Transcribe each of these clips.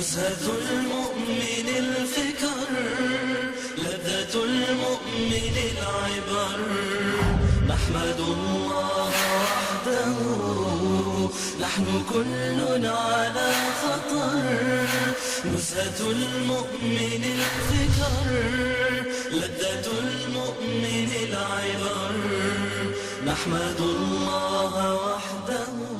نزهة المؤمن الفكر لذة المؤمن العبر. نحمد الله وحده نحن كل على خطر. نزهة المؤمن الفكر لذة المؤمن العبر. نحمد الله وحده.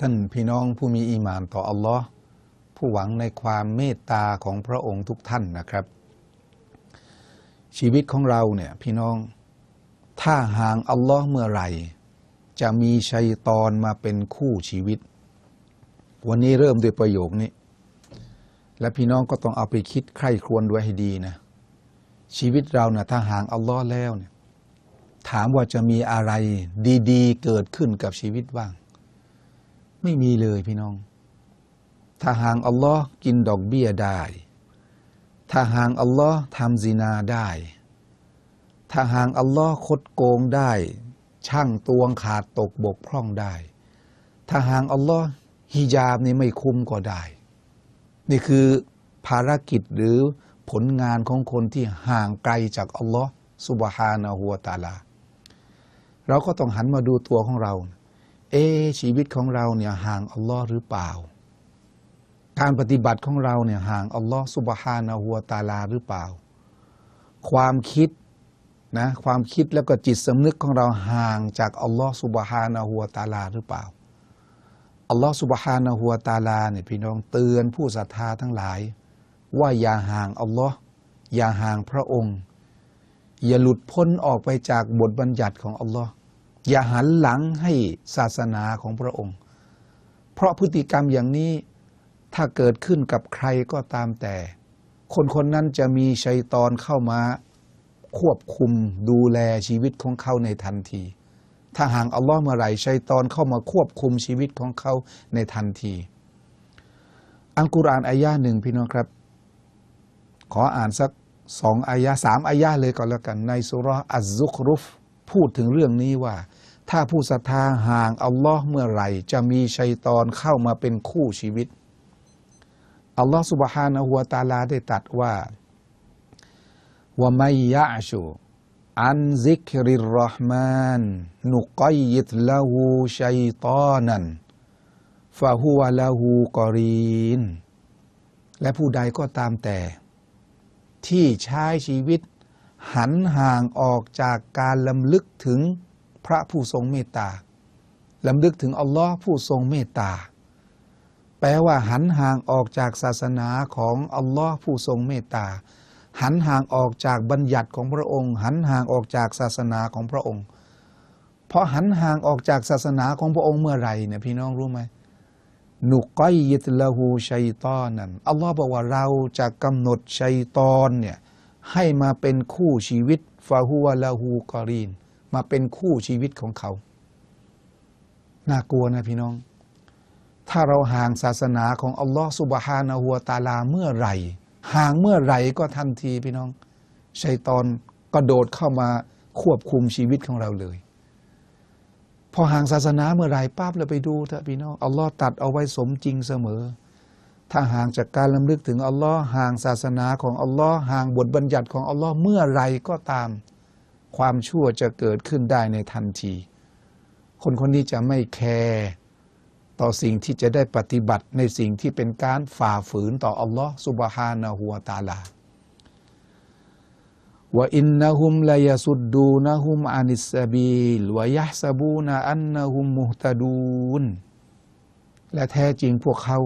ท่านพี่น้องผู้มีอีหมานต่ออัลลอฮ์ผู้หวังในความเมตตาของพระองค์ทุกท่านนะครับ ชีวิตของเราเนี่ยพี่น้องถ้าห่างอัลลอฮ์เมื่อไหร่ จะมีชัยตอนมาเป็นคู่ชีวิต วันนี้เริ่มด้วยประโยคนี้ และพี่น้องก็ต้องเอาไปคิดใคร่ครวญด้วยให้ดีนะชีวิตเราเนี่ยถ้าห่างอัลลอฮ์แล้วเนี่ยถามว่าจะมีอะไรดี ๆ เกิดขึ้นกับชีวิตบ้าง ไม่มีเลยพี่น้อง ถ้าห่างอัลลอฮ์กินดอกเบี้ยได้ ถ้าห่างอัลลอฮ์ทำซินาได้ ถ้าห่างอัลลอฮ์คดโกงได้ ช่างตวงขาดตกบกพร่องได้ ถ้าห่างอัลลอฮ์ฮิญาบนี่ไม่คุ้มก็ได้ นี่คือภารกิจหรือผลงานของคนที่ห่างไกลจากอัลลอฮ์สุบฮานะฮูวตาลา เราก็ต้องหันมาดูตัวของเรา เอชีวิตของเราเนี่ยห่างอัลลอฮ์หรือเปล่า การปฏิบัติของเราเนี่ยห่างอัลลอฮ์สุบฮานะฮูวตาลาหรือเปล่า ความคิดนะความคิดแล้วก็จิตสำนึกของเราห่างจากอัลลอฮ์สุบฮานะฮูวตาลาหรือเปล่าอัลลอฮ์สุบฮานะฮูวตาลาเนี่ยพี่น้องเตือนผู้ศรัทธาทั้งหลาย ว่าอย่าห่างอัลลอฮ์อย่าห่างพระองค์ อย่าหลุดพ้นออกไปจากบทบัญญัติของอัลลอฮ์ อย่าหันหลังให้ศาสนาของพระองค์ เพราะพฤติกรรมอย่างนี้ถ้าเกิดขึ้นกับใครก็ตามแต่ คนคนนั้นจะมีชัยตอนเข้ามาควบคุมดูแลชีวิตของเขาในทันที ถ้าห่างอัลลอฮ์เมื่อไหร่ชัยตอนเข้ามาควบคุมชีวิตของเขาในทันที อัลกุรอานอายะหนึ่งพี่น้องครับ ขออ่านสักสองอายะสามอายะเลยก็แล้วกันในสุรอัซซุครุฟ พูดถึงเรื่องนี้ว่า ถ้าผู้ศรัทธาห่างอัลลอฮ์เมื่อไหร่ จะมีชัยตอนเข้ามาเป็นคู่ชีวิตอัลลอฮ์สุบฮานะฮูวะตาลาได้ตรัดว่าว่าไม่ยะชูอันซิกริรห์มานนุกัยยิดละหูชัยตอนันฟะฮุวะละหูกอรีน และผู้ใดก็ตามแต่ ที่ใช้ชีวิต หันห่างออกจากการลำลึกถึงพระผู้ทรงเมตตาลำลึกถึงอัลลอฮ์ผู้ทรงเมตตา แปลว่าหันห่างออกจากศาสนาของอัลลอฮ์ผู้ทรงเมตตา หันห่างออกจากบัญญัติของพระองค์ หันห่างออกจากศาสนาของพระองค์เพราะหันห่างออกจากศาสนาของพระองค์เมื่อไหร่เนี่ยพี่น้องรู้ไหมนุก้อยยิตละหูชัยตอนนั้นอัลลอฮ์บอกว่าเราจะกำหนดชัยตอนเนี่ย ให้มาเป็นคู่ชีวิตฟาฮัวละหูกอรีน มาเป็นคู่ชีวิตของเขา น่ากลัวนะพี่น้อง ถ้าเราห่างศาสนาของอัลลอฮ์สุบฮานะฮัวตาลาเมื่อไหร่ ห่างเมื่อไหร่ก็ทันทีพี่น้อง ชัยตอนก็โดดเข้ามาควบคุมชีวิตของเราเลย พอห่างศาสนาเมื่อไหร่ปั๊บเราไปดูเถอะพี่น้องอัลลอฮ์ตัดเอาไว้สมจริงเสมอ ถ้าห่างจากการลำลึกถึงอัลลอฮ์ห่างศาสนาของอัลลอฮ์ห่างบทบัญญัติของอัลลอฮ์เมื่อไรก็ตาม ความชั่วจะเกิดขึ้นได้ในทันที คนคนนี้จะไม่แคร์ต่อสิ่งที่จะได้ปฏิบัติในสิ่งที่เป็นการฝ่าฝืนต่ออัลลอฮ์สุบฮานะฮูวตะอาลาว่าอินนะฮุมลายสุดดูนะฮุมอานิสซาบีลวายะซาบูนะอันนะฮุมมุฮตะดูนและแท้จริงพวกเขา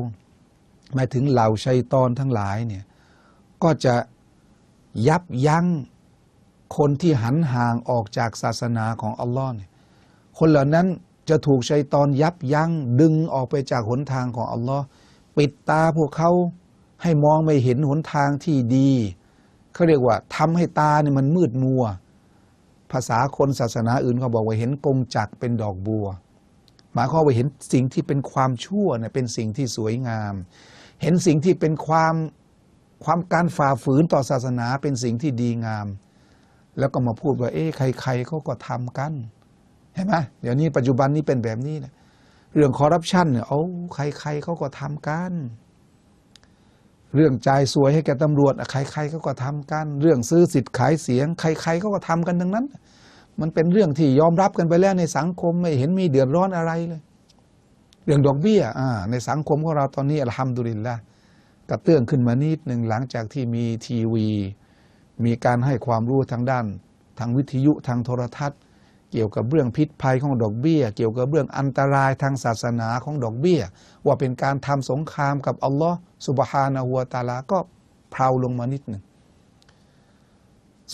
หมายถึงเหล่าชัยตอนทั้งหลายเนี่ยก็จะยับยั้งคนที่หันห่างออกจากศาสนาของอัลลอฮ์เนี่ยคนเหล่านั้นจะถูกชัยตอนยับยั้งดึงออกไปจากหนทางของอัลลอฮ์ปิดตาพวกเขาให้มองไม่เห็นหนทางที่ดีเขาเรียกว่าทำให้ตาเนี่ยมันมืดมัว ภาษาคนศาสนาอื่นเขาบอกว่าเห็นกงจักเป็นดอกบัว หมายความว่าเห็นสิ่งที่เป็นความชั่วเนี่ยเป็นสิ่งที่สวยงาม เห็นสิ่งที่เป็นความความการฝ่าฝืนต่อศาสนาเป็นสิ่งที่ดีงาม แล้วก็มาพูดว่า เอ๊ะใคร ๆเขาก็ทำกันเห็นไหมเดี๋ยวนี้ปัจจุบันนี้เป็นแบบนี้นะเรื่องคอร์รัปชันเนี่ยโอ้ใคร ๆเขาก็ทำกันเรื่องจ่ายสวยให้แก่ตำรวจอะใครๆเขาก็ทำกัน เรื่องซื้อสิทธิ์ขายเสียง ใครๆเขาก็ทำกันทั้งนั้น มันเป็นเรื่องที่ยอมรับกันไปแล้วในสังคมไม่เห็นมีเดือดร้อนอะไรเลย เรื่องดอกเบี้ยในสังคมของเราตอนนี้อัลฮัมดุลิลละกระเตื้องขึ้นมานิดหนึ่งหลังจากที่มีทีวี มีการให้ความรู้ทางด้าน ทางวิทยุทางโทรทัศน์ เกี่ยวกับเรื่องพิษภัยของดอกเบี้ย เกี่ยวกับเรื่องอันตรายทางศาสนาของดอกเบี้ย ว่าเป็นการทำสงครามกับอัลลอฮ์สุบฮานะฮูวตาลาก็เพลาลงมานิดหนึ่ง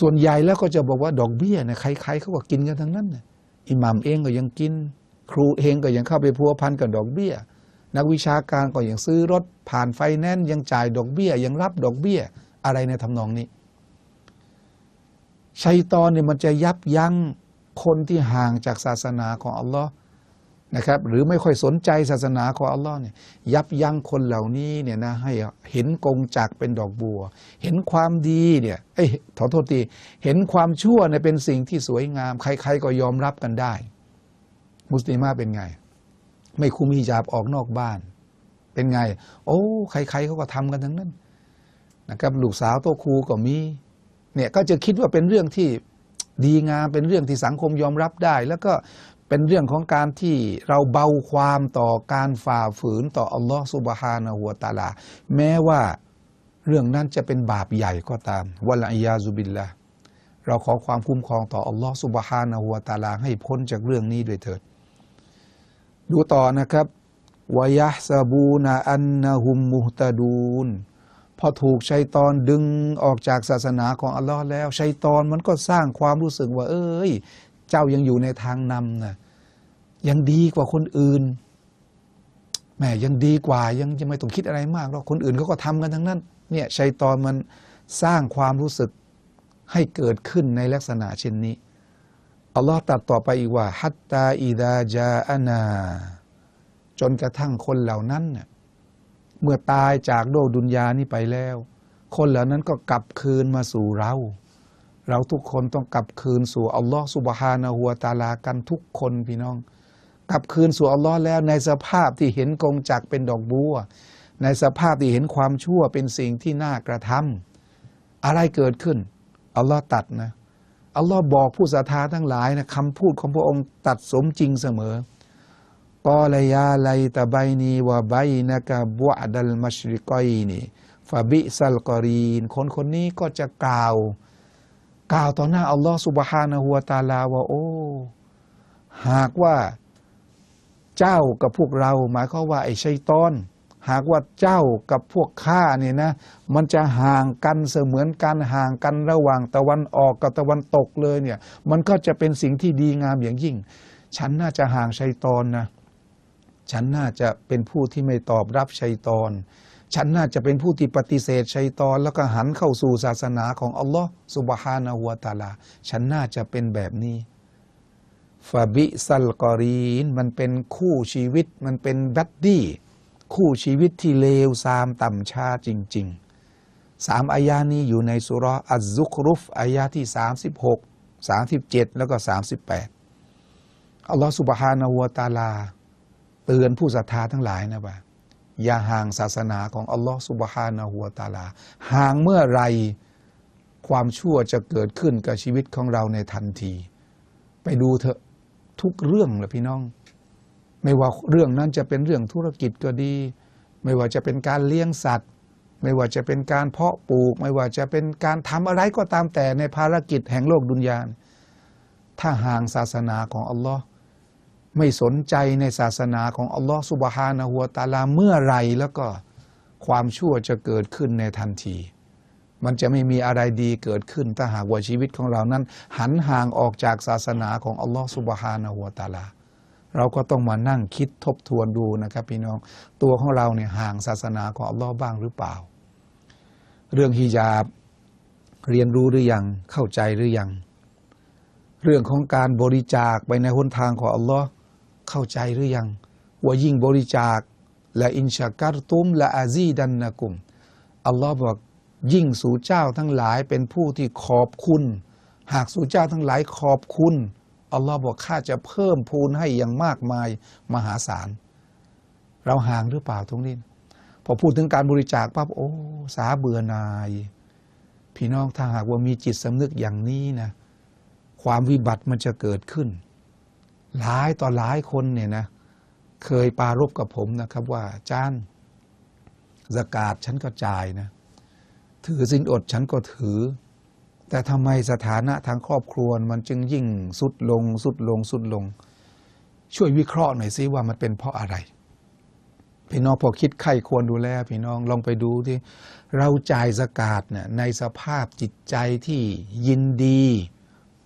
ส่วนใหญ่แล้วก็จะบอกว่าดอกเบี้ยเนี่ยใครๆเขาก็กินกันทั้งนั้นน่ะอิหมัมเองก็ยังกิน ครูเองก็ยังเข้าไปพัวพันกับดอกเบี้ย นักวิชาการก็ยังซื้อรถผ่านไฟแนนซ์ยังจ่ายดอกเบี้ย ยังรับดอกเบี้ยอะไรในทำนองนี้ ชัยตอนเนี่ยมันจะยับยั้งคนที่ห่างจากศาสนาของอัลลอฮ์นะครับหรือไม่ค่อยสนใจศาสนาของอัลลอฮ์เนี่ยยับยั้งคนเหล่านี้เนี่ยนะให้เห็นกงจักเป็นดอกบัว เห็นความดีเนี่ยเอ้ยขอโทษทีเห็นความชั่วเนี่ยเป็นสิ่งที่สวยงาม ใคร ๆ ก็ยอมรับกันได้ มุสลิมาเป็นไง ไม่คุมฮิญาบออกนอกบ้าน เป็นไง โอ้ใครๆเขาก็ทำกันทั้งนั้นนะครับลูกสาวโตครูก็มีเนี่ยก็จะคิดว่าเป็นเรื่องที่ดีงามเป็นเรื่องที่สังคมยอมรับได้ แล้วก็เป็นเรื่องของการที่เราเบาความต่อการฝ่าฝืนต่ออัลลอฮ์สุบฮานะฮูวตาลา แม้ว่าเรื่องนั้นจะเป็นบาปใหญ่ก็ตามวะลัยยาซุบิลละเราขอความคุ้มครองต่ออัลลอฮ์สุบฮานะฮูวตาลา ให้พ้นจากเรื่องนี้ด้วยเถิด ดูต่อนะครับวายะซาบูนาอันนะฮุมมุฮตะดูนพอถูกชัยตอนดึงออกจากศาสนาของอัลลอฮ์แล้ว ชัยตอนมันก็สร้างความรู้สึกว่า เอ้ย เจ้ายังอยู่ในทางนำนะยังดีกว่าคนอื่นแหมยังดีกว่ายังจะไม่ต้องคิดอะไรมากหรอกคนอื่นเขาก็ทำกันทั้งนั้น เนี่ยชัยตอนมันสร้างความรู้สึกให้เกิดขึ้นในลักษณะเช่นนี้ อัลลอฮ์ตรัดต่อไปอีกว่า ฮัตตาอิดาจาอานา จนกระทั่งคนเหล่านั้นเนี่ยเมื่อตายจากโลกดุนยานี้ไปแล้ว คนเหล่านั้นก็กลับคืนมาสู่เรา เราทุกคนต้องกลับคืนสู่อัลลอฮ์สุบฮานะฮูวตาลากันทุกคนพี่น้อง กลับคืนสู่อัลลอฮ์แล้วในสภาพที่เห็นกงจักเป็นดอกบัว ในสภาพที่เห็นความชั่วเป็นสิ่งที่น่ากระทำอะไรเกิดขึ้นอัลลอฮ์ตัดนะ อัลลอฮ์บอกผู้ศรัทธาทั้งหลายนะคำพูดของพระองค์ตัดสมจริงเสมอกอลยาไลตะไบนีวะไบนะกะบุอดัลมัชริกอยนีฟาบิซัลกอรีน คนคนนี้ก็จะกล่าว กล่าวต่อหน้าอัลลอฮ์สุบฮานะฮูวตาลาว่าโอ้หากว่าเจ้ากับพวกเราหมายความว่าไอ้ชัยตอน หากว่าเจ้ากับพวกข้าเนี่ยนะ มันจะห่างกันเสมือนกันห่างกันระหว่างตะวันออกกับตะวันตกเลยเนี่ย มันก็จะเป็นสิ่งที่ดีงามอย่างยิ่ง ฉันน่าจะห่างชัยตอนนะ ฉันน่าจะเป็นผู้ที่ไม่ตอบรับชัยตอน ฉันน่าจะเป็นผู้ที่ปฏิเสธชัยตอน แล้วก็หันเข้าสู่ศาสนาของอัลลอฮ์สุบฮานะฮูวะตาลา ฉันน่าจะเป็นแบบนี้ฟาบิซัลกอรีนมันเป็นคู่ชีวิตมันเป็นบัดดี้ คู่ชีวิตที่เลวซามต่ำช้าจริง ๆ สามอายานี้อยู่ในสุร์อัซซุครุฟอายาที่ 36 37 แล้วก็ 38 อัลลอฮฺสุบฮานะฮูวตาลา เตือนผู้ศรัทธาทั้งหลายนะว่าอย่าห่างศาสนาของอัลลอฮฺสุบฮานะฮูวตาลา ห่างเมื่อไรความชั่วจะเกิดขึ้นกับชีวิตของเราในทันที ไปดูเถอะทุกเรื่องเลยพี่น้อง ไม่ว่าเรื่องนั้นจะเป็นเรื่องธุรกิจก็ดี ไม่ว่าจะเป็นการเลี้ยงสัตว์ ไม่ว่าจะเป็นการเพาะปลูก ไม่ว่าจะเป็นการทำอะไรก็ตามแต่ในภารกิจแห่งโลกดุนยานถ้าห่างศาสนาของอัลลอฮ์ไม่สนใจในศาสนาของอัลลอฮ์สุบฮานะฮัวตาลาเมื่อไรแล้วก็ความชั่วจะเกิดขึ้นในทันที มันจะไม่มีอะไรดีเกิดขึ้นถ้าหากว่าชีวิตของเรานั้น หันห่างออกจากศาสนาของอัลลอฮ์สุบฮานะฮัวตาลา เราก็ต้องมานั่งคิดทบทวนดูนะครับพี่น้อง ตัวของเราเนี่ยห่างศาสนาของอัลลอฮ์บ้างหรือเปล่า เรื่องฮิญาบเรียนรู้หรือยังเข้าใจหรือยัง เรื่องของการบริจาคไปในหนทางของอัลลอฮ์เข้าใจหรือยัง ว่ายิ่งบริจาคและอินชาการตุมและอาซีดันนะกุมอัลลอฮ์บอกยิ่งสู่เจ้าทั้งหลายเป็นผู้ที่ขอบคุณ หากสู่เจ้าทั้งหลายขอบคุณ อัลลอฮ์บอกข้าจะเพิ่มพูนให้อย่างมากมายมหาศาล เราห่างหรือเปล่าตรงนี้ พอพูดถึงการบริจาคปั๊บโอ้ สาเบื่อนาย พี่น้องถ้าหากว่ามีจิตสำนึกอย่างนี้นะ ความวิบัติมันจะเกิดขึ้น หลายต่อหลายคนเนี่ยนะ เคยปารบกับผมนะครับว่าจานสกาดฉันก็จ่ายนะ ถือสินอดฉันก็ถือ แต่ทำไมสถานะทางครอบครัวมันจึงยิ่งสุดลง สุดลง สุดลง ช่วยวิเคราะห์หน่อยซิว่ามันเป็นเพราะอะไรพี่น้องพอคิดไข้ควรดูแลพี่น้องลองไปดูที่เราจ่ายสกาดเนี่ยในสภาพจิตใจที่ยินดี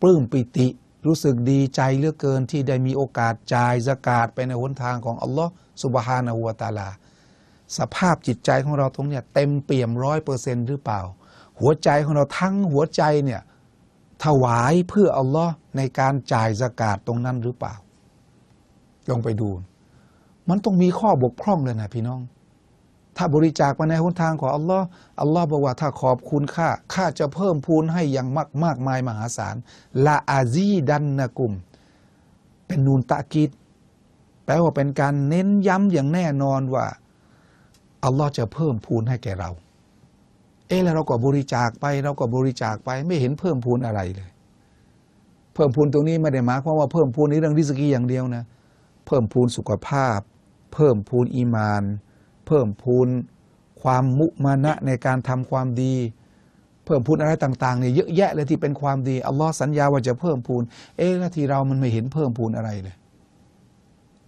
ปลื้มปิติ รู้สึกดีใจเหลือเกินที่ได้มีโอกาสจ่ายสกาดไปในหนทางของอัลลอฮ์สุบฮานะฮูวตาลา สภาพจิตใจของเราตรงเนี้ยเต็มเปี่ยมร้อยเปอร์เซ็นหรือเปล่า หัวใจของเราทั้งหัวใจเนี่ยถวายเพื่ออัลลอฮ์ในการจ่ายสกาดตรงนั้นหรือเปล่า ลองไปดู มันต้องมีข้อบกพร่องเลยนะพี่น้อง ถ้าบริจาคมาในหนทางของอัลลอฮ์อัลลอฮ์บอกว่าถ้าขอบคุณข้าข้าจะเพิ่มพูนให้อย่างมากมากมายมหาศาลละอาซีดันนะกุม เป็นนูนตะกิดแปลว่าเป็นการเน้นย้ำอย่างแน่นอนว่าอัลลอฮ์จะเพิ่มพูนให้แก่เรา เอ๊ะแล้วเราก็บริจาคไป เราก็บริจาคไปไม่เห็นเพิ่มพูนอะไรเลย เพิ่มพูนตรงนี้ไม่ได้หมายความว่าเพิ่มพูนในเรื่องริสกีอย่างเดียวนะ เพิ่มพูนสุขภาพ เพิ่มพูนอีมาน เพิ่มพูนความมุมานะในการทำความดี เพิ่มพูนอะไรต่างๆเนี่ยเยอะแยะเลยที่เป็นความดีอัลลอฮ์สัญญาว่าจะเพิ่มพูน เอ๊ะแล้วที่เรามันไม่เห็นเพิ่มพูนอะไรเลย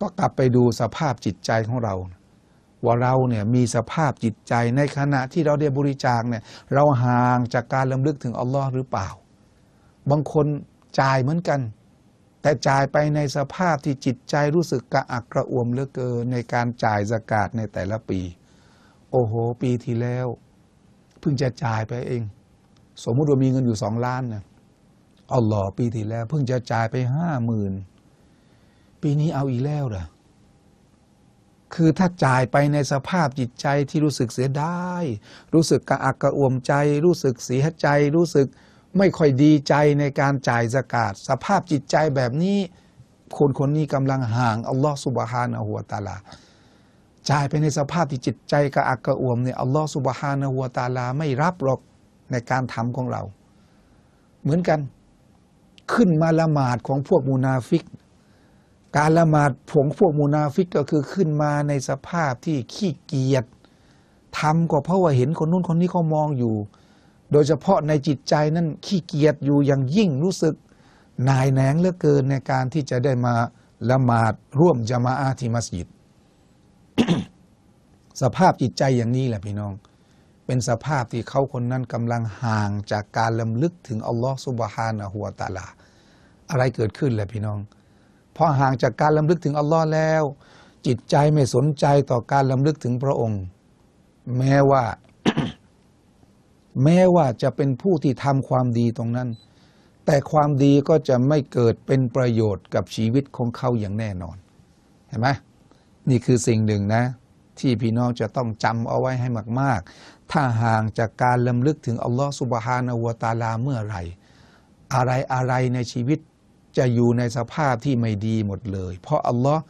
ก็กลับไปดูสภาพจิตใจของเรา ว่าเราเนี่ยมีสภาพจิตใจในขณะที่เราได้บริจาคเนี่ยเราห่างจากการลำลึกถึงอัลลอฮ์หรือเปล่า บางคนจ่ายเหมือนกัน แต่จ่ายไปในสภาพที่จิตใจรู้สึกกระอักกระอ่วมเหลือเกินในการจ่ายสกาดในแต่ละปี โอ้โห ปีที่แล้ว เพิ่งจะจ่ายไปเอง สมมุติว่ามีเงินอยู่สองล้านนะอัลลอฮ์ปีที่แล้ว เพิ่งจะจ่ายไปห้าหมื่นปีนี้เอาอีกแล้วเหรอ คือถ้าจ่ายไปในสภาพจิตใจที่รู้สึกเสียดายรู้สึกกระอักกระอ่วมใจ รู้สึกเสียใจ รู้สึกไม่ค่อยดีใจในการจ่ายสกาดสภาพจิตใจแบบนี้ คนคนนี้กำลังห่างอัลลอฮ์สุบฮานะฮูวตาลาจ่ายไปในสภาพที่จิตใจกระอักกระอ่วมเนี่ยอัลลอฮ์สุบฮานะฮูวตาลาไม่รับหรอกในการทำของเรา เหมือนกัน ขึ้นมาละหมาดของพวกมูนาฟิก การละหมาดผงพวกมูนาฟิกก็คือขึ้นมาในสภาพที่ขี้เกียจทำก็เพราะว่าเห็นคนนู้นคนนี้เขามองอยู่ โดยเฉพาะในจิตใจนั้นขี้เกียจอยู่อย่างยิ่งรู้สึกนายแหนงเหลือเกินในการที่จะได้มาละหมาดร่วมจามาอาที่มัสยิด สภาพจิตใจอย่างนี้แหละพี่น้อง เป็นสภาพที่เขาคนนั้นกำลังห่างจากการลำลึกถึงอัลลอฮ์สุบฮานะฮูวะตาลา อะไรเกิดขึ้นแหละพี่น้อง พอห่างจากการลำลึกถึงอัลลอฮ์แล้ว จิตใจไม่สนใจต่อการลำลึกถึงพระองค์ แม้ว่า แม้ว่าจะเป็นผู้ที่ทำความดีตรงนั้น แต่ความดีก็จะไม่เกิดเป็นประโยชน์กับชีวิตของเขาอย่างแน่นอนเห็นไหมนี่คือสิ่งหนึ่งนะ ที่พี่น้องจะต้องจำเอาไว้ให้มาก ๆ ถ้าห่างจากการลำลึกถึงอัลลอฮ์สุบฮานะฮูวตาลาเมื่อไหร่ อะไรอะไรในชีวิต จะอยู่ในสภาพที่ไม่ดีหมดเลย เพราะอัลลอฮ์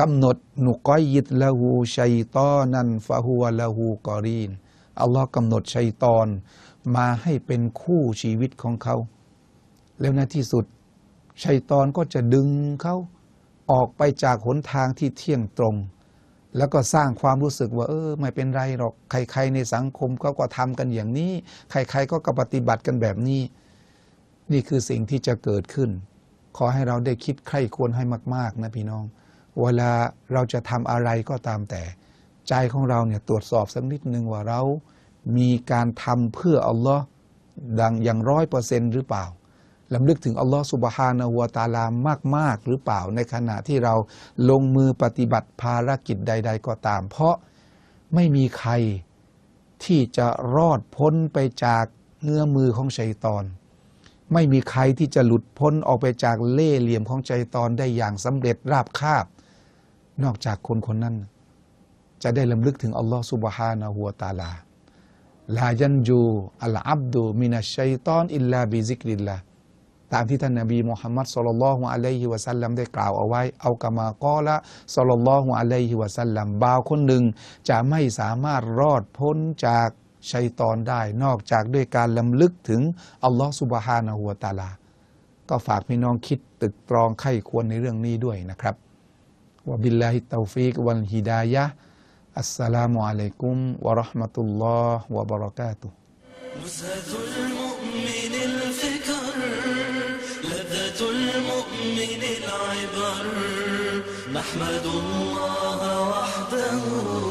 กำหนดนุกอยยิดละหูชัยตอนันฟะฮัวละหูกอรีนอัลลอฮ์กำหนดชัยตอน มาให้เป็นคู่ชีวิตของเขา แล้วในที่สุดชัยตอนก็จะดึงเขาออกไปจากหนทางที่เที่ยงตรง แล้วก็สร้างความรู้สึกว่า เออ ไม่เป็นไรหรอก ใคร ๆ ในสังคมเขาก็ทำกันอย่างนี้ ใครๆก็ปฏิบัติกันแบบนี้ นี่คือสิ่งที่จะเกิดขึ้น ขอให้เราได้คิดใคร่ควรให้มาก ๆ นะพี่น้อง เวลาเราจะทำอะไรก็ตามแต่ ใจของเราเนี่ยตรวจสอบสักนิดนึงว่าเรา มีการทำเพื่ออัลลอฮ์ดังอย่างร้อยเปอร์เซ็นต์หรือเปล่าลำลึกถึงอัลลอฮ์สุบฮานะฮูวตะอาลามากๆหรือเปล่า ในขณะที่เราลงมือปฏิบัติภารกิจใด ๆ ก็ตาม เพราะไม่มีใครที่จะรอดพ้นไปจากเงื้อมือของชัยตอน ไม่มีใครที่จะหลุดพ้นออกไปจากเล่ห์เหลี่ยมของชัยตอนได้อย่างสำเร็จราบคาบ นอกจากคนคนนั้น จะได้ลำลึกถึงอัลลอฮ์สุบฮานะฮูวตาลาลายันจูอัลอับดุมินัชัยตอนอิลลาบิซิกริลลาตามที่ท่านนบีมุฮัมมัดสุลลัลฮุอะลัยฮิวะสัลลัมได้กล่าวเอาไว้ เอากามากอละสุลลัลฮุอะลัยฮิวะสัลลัมบ่าวคนหนึ่งจะไม่สามารถรอดพ้นจาก ชัยตอนได้ นอกจากด้วยการลำลึกถึงอัลลอฮ์สุบฮานะฮูวะตะอาลา ก็ฝากพี่น้องคิดตึกตรองไข้ควรในเรื่องนี้ด้วยนะครับวะบิลลาฮิตตอฟีกวันฮิดายะห์อัสสลามุอะลัยกุมวะเราะห์มะตุลลอฮ์วะบะเราะกาตุฮ์ نزهة المؤمن الفكر لذة المؤمن العبر نحمد الله وحده